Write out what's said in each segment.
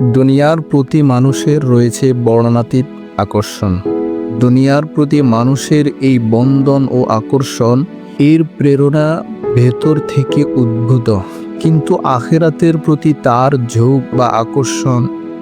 দুনিয়ার প্রতি মানুষের রয়েছে বর্ণনাতীত আকর্ষণ। দুনিয়ার প্রতি মানুষের এই বন্ধন ও আকর্ষণ এর প্রেরণা ভেতর থেকে উদ্ভূত। কিন্তু আখেরাতের প্রতি তার ঝোঁক বা আকর্ষণ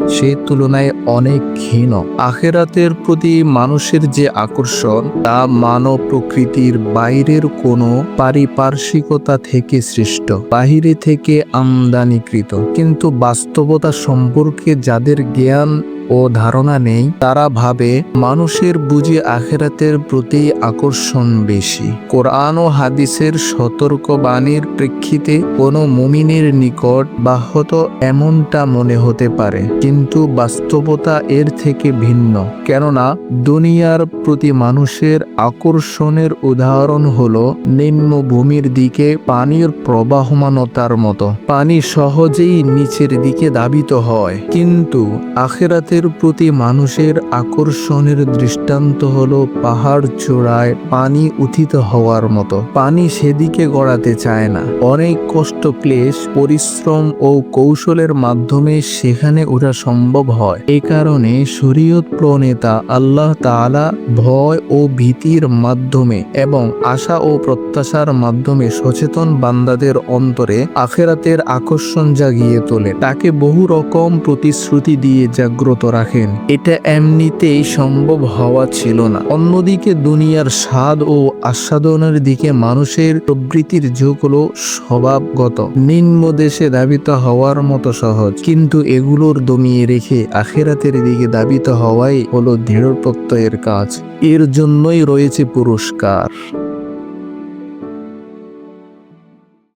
সে তুলনায় অনেক ক্ষীণ। আখেরাতের প্রতি মানুষের যে আকর্ষণ, তা মানব প্রকৃতির বাইরের কোনো পারিপার্শ্বিকতা থেকে সৃষ্ট, বাহিরে থেকে আমদানিকৃত। কিন্তু বাস্তবতা সম্পর্কে যাদের জ্ঞান ও ধারণা নেই। তারা ভাবে, মানুষের বুঝি আখেরাতের প্রতি আকর্ষণ বেশি। কোরআন ও হাদিসের সতর্কবাণীর প্রেক্ষিতে কোনো মুমিনের নিকট বাহত এমনটা মনে হতে পারে। কিন্তু বাস্তবতা এর থেকে ভিন্ন। কেননা, দুনিয়ার প্রতি মানুষের আকর্ষণের উদাহরণ হলো নিম্নভূমির দিকে পানির প্রবাহমানতার মতো। পানি সহজেই নিচের দিকে দাবিত হয়। কিন্তু আখেরাতের প্রতি মানুষের আকর্ষণের দৃষ্টান্ত হল পাহাড় চূড়ায় পানি উথিত হওয়ার মতো। পানি সেদিকে গড়াতে চায় না। অনেক কষ্ট, ক্লেশ, পরিশ্রম ও কৌশলের মাধ্যমে সেখানে ওঠা সম্ভব হয়। এ কারণে শরীয়ত প্রণেতা আল্লাহ তাআলা ভয় ও ভীতির মাধ্যমে এবং আশা ও প্রত্যাশার মাধ্যমে সচেতন বান্দাদের অন্তরে আখেরাতের আকর্ষণ জাগিয়ে তোলে তাকে বহু রকম প্রতিশ্রুতি দিয়ে জাগ্রত রাখেন। এটা এমনিতেই সম্ভব হওয়া ছিল না। অন্যদিকে দুনিয়ার স্বাদ ও আস্বাদনের দিকে মানুষের প্রবৃত্তির ঝোঁক হলো স্বভাবগত। নিম্ন দেশে দাবিত হওয়ার মতো সহজ। কিন্তু এগুলোর দমিয়ে রেখে আখেরাতের দিকে দাবিত হওয়াই হলো দৃঢ় প্রত্যয়ের কাজ। এর জন্যই রয়েছে পুরস্কার।